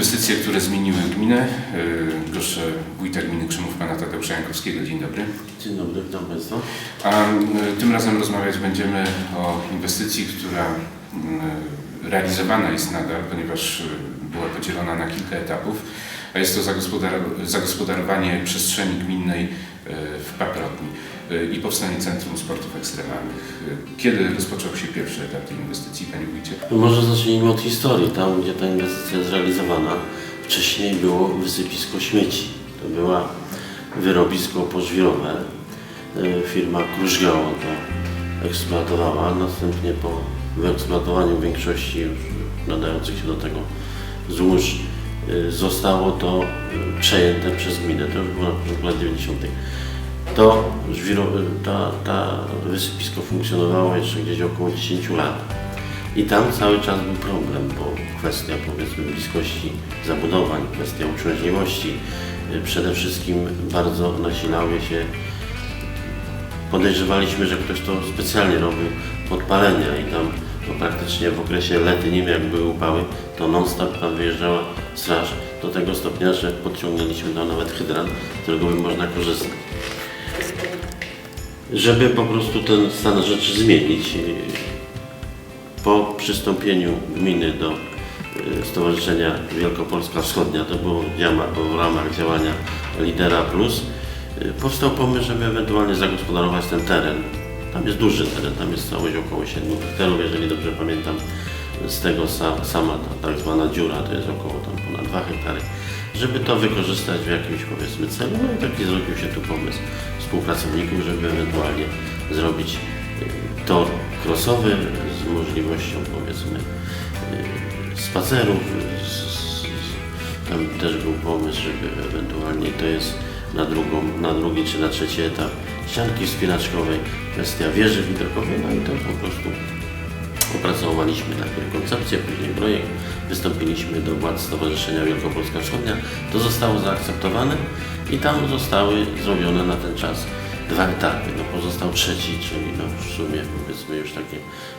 inwestycje, które zmieniły gminę. Y, Proszę wójta gminy Krzymów, pana Tadeusza Jankowskiego. Dzień dobry. Dzień dobry, witam Państwa. A tym razem rozmawiać będziemy o inwestycji, która realizowana jest nadal, ponieważ y, była podzielona na kilka etapów, a jest to zagospodar- zagospodarowanie przestrzeni gminnej y, w Paprotni i powstanie Centrum Sportów Ekstremalnych. Y, Kiedy rozpoczął się pierwszy etap tej inwestycji, panie wójcie? No Może zacznijmy od historii. Tam, gdzie ta inwestycja jest realizowana, wcześniej było wysypisko śmieci. To była wyrobisko pożwirowe. E, Firma Krużgeo to eksploatowała. Następnie po wyeksploatowaniu większości już nadających się do tego złóż zostało to przejęte przez gminę. To już było na początku lat 90. To ta, ta wysypisko funkcjonowało jeszcze gdzieś około 10 lat. I tam cały czas był problem, bo kwestia powiedzmy bliskości zabudowań, kwestia uciążliwości, y, przede wszystkim bardzo nasilały się, podejrzewaliśmy, że ktoś to specjalnie robił, podpalenia i tam no, praktycznie w okresie letnim, jak były upały, to non-stop tam wyjeżdżała straż do tego stopnia, że podciągnęliśmy tam nawet hydrant, z którego by można korzystać żeby po prostu ten stan rzeczy zmienić. Po przystąpieniu gminy do y, Stowarzyszenia Wielkopolska Wschodnia, to było w ramach działania Lidera Plus, y, powstał pomysł, żeby ewentualnie zagospodarować ten teren. Tam jest duży teren, tam jest całość około 7 hektarów, jeżeli dobrze pamiętam. Z tego sa, sama ta tak zwana dziura to jest około tam ponad 2 hektary, żeby to wykorzystać w jakimś powiedzmy celu. No i taki zrobił się tu pomysł współpracowników, żeby ewentualnie zrobić y, tor crossowy z możliwością powiedzmy y, spacerów. Tam też był pomysł, żeby ewentualnie to jest na, drugą, na drugi czy na trzeci etap ścianki wspinaczkowej, kwestia wieży widokowej, no i to po prostu Opracowaliśmy najpierw koncepcję, później projekt, wystąpiliśmy do władz Stowarzyszenia Wielkopolska Wschodnia. To zostało zaakceptowane i tam zostały zrobione na ten czas dwa etapy. No, pozostał trzeci, czyli no, w sumie powiedzmy już takie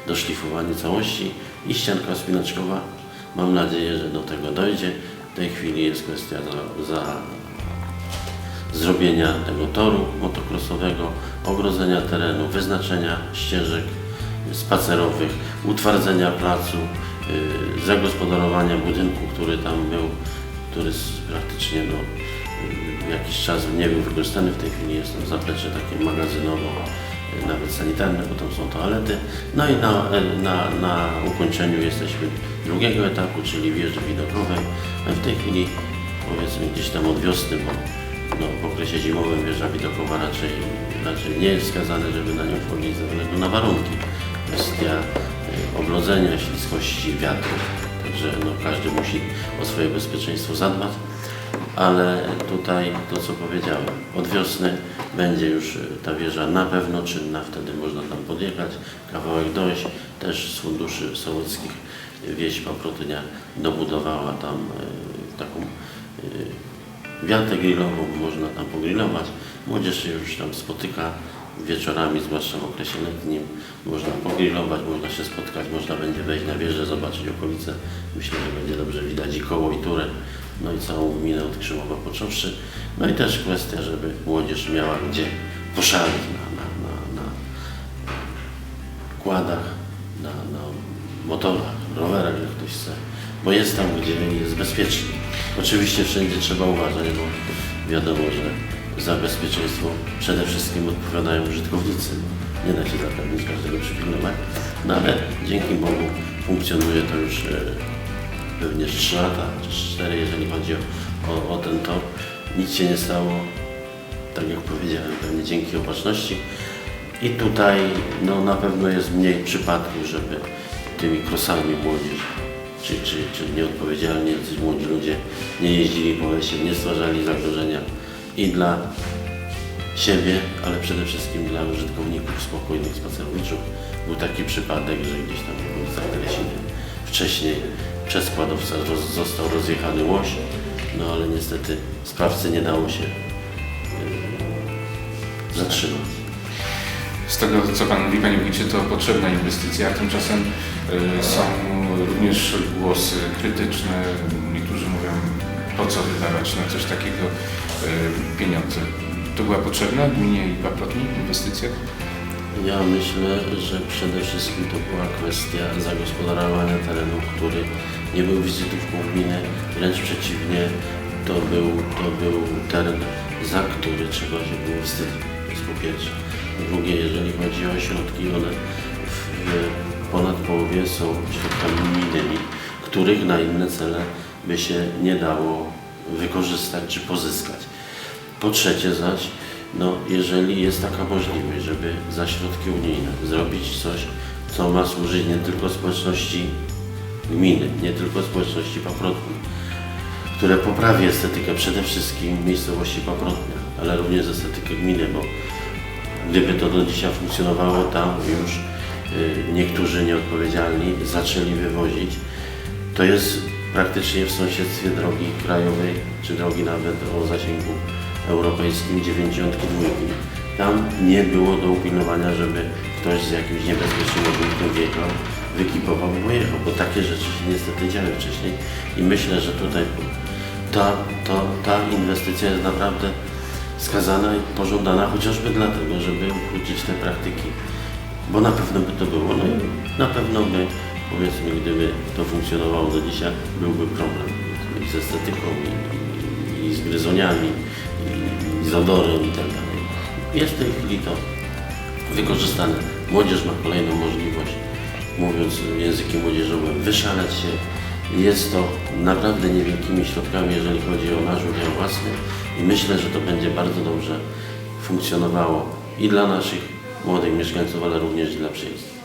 doszlifowanie całości i ścianka spinaczkowa. Mam nadzieję, że do tego dojdzie. W tej chwili jest kwestia za, za zrobienia tego toru motocrossowego, ogrodzenia terenu, wyznaczenia ścieżek spacerowych, utwardzenia placu, y, zagospodarowania budynku, który tam był, który praktycznie no, y, jakiś czas nie był wykorzystany. W tej chwili jest tam zaplecze takie magazynowo, y, nawet sanitarne, bo tam są toalety. No i na, y, na, na ukończeniu jesteśmy drugiego etapu, czyli wieży widokowej. A w tej chwili powiedzmy gdzieś tam od wiosny, bo no, w okresie zimowym wieża widokowa raczej, raczej nie jest wskazane, żeby na nią wchodzić ze względu na warunki. Kwestia y, oblodzenia, śliskości, wiatru. Także no, każdy musi o swoje bezpieczeństwo zadbać. Ale tutaj to, co powiedziałem, od wiosny będzie już y, ta wieża na pewno czynna, wtedy można tam podjechać, kawałek dojść. Też z funduszy sołeckich wieś Paprotynia dobudowała tam y, taką wiatę grillową, można tam pogrillować. Młodzież się już tam spotyka wieczorami, zwłaszcza w okresie letnim. Można pogrillować, można się spotkać, można będzie wejść na wieżę, zobaczyć okolice. Myślę, że będzie dobrze widać i koło, i turę. No i całą gminę od Krzymowa począwszy. No i też kwestia, żeby młodzież miała gdzie poszaleć na, na, na, na kładach, na, na motorach, rowerach, jak ktoś chce. Bo jest tam, gdzie jest bezpiecznie. Oczywiście wszędzie trzeba uważać, bo wiadomo, że za bezpieczeństwo przede wszystkim odpowiadają użytkownicy. Nie da się zapewnić każdego przypilnować. No ale dzięki Bogu funkcjonuje to już e, pewnie z 3 lata, czy 4, jeżeli chodzi o, o, ten tor. Nic się nie stało, tak jak powiedziałem, pewnie dzięki opatrzności. I tutaj no, na pewno jest mniej przypadków, żeby tymi krosami młodzież, czy, czy, czy nieodpowiedzialnie jacyś młodzi ludzie nie jeździli po lesie, nie stwarzali zagrożenia i dla siebie, ale przede wszystkim dla użytkowników spokojnych spacerowiczów. Był taki przypadek, że gdzieś tam w Telesiny wcześniej przez składowca roz, został rozjechany łoś, no ale niestety sprawcy nie dało się yy, zatrzymać. Z tego, co Pan mówi, Panie Wójcie, to potrzebna inwestycja, tymczasem y, są również głosy krytyczne. Po co wydawać na coś takiego y, pieniądze. To była potrzebna gminie i Paprotni inwestycja? Ja myślę, że przede wszystkim to była kwestia zagospodarowania terenu, który nie był wizytówką gminy, wręcz przeciwnie, to był, to był teren, za który trzeba się było wstydzić. To po pierwsze. Drugie, jeżeli chodzi o środki, one w, ponad połowie są środkami unijnymi, których na inne cele by się nie dało wykorzystać czy pozyskać. Po trzecie zaś, no, jeżeli jest taka możliwość, żeby za środki unijne zrobić coś, co ma służyć nie tylko społeczności gminy, nie tylko społeczności Paprotni, które poprawi estetykę przede wszystkim miejscowości Paprotnia, ale również estetykę gminy, bo gdyby to do dzisiaj funkcjonowało, tam już y, niektórzy nieodpowiedzialni zaczęli wywozić. To jest praktycznie w sąsiedztwie drogi krajowej, czy drogi nawet o zasięgu europejskim 92. Tam nie było do upilnowania, żeby ktoś z jakimś niebezpiecznym ładunkiem wjechał, wykipował i pojechał, bo takie rzeczy się niestety działy wcześniej i myślę, że tutaj ta, ta, ta inwestycja jest naprawdę skazana i pożądana chociażby dlatego, żeby ukrócić te praktyki, bo na pewno by to było, no i na pewno by, powiedzmy, gdyby to funkcjonowało do dzisiaj, byłby problem i z estetyką, i, i, z gryzoniami, i, i z odorem i tak dalej. Jest w tej chwili to wykorzystane. Młodzież ma kolejną możliwość, mówiąc językiem młodzieżowym, wyszaleć się. Jest to naprawdę niewielkimi środkami, jeżeli chodzi o nasz udział własny i myślę, że to będzie bardzo dobrze funkcjonowało i dla naszych młodych mieszkańców, ale również dla przyjezdnych.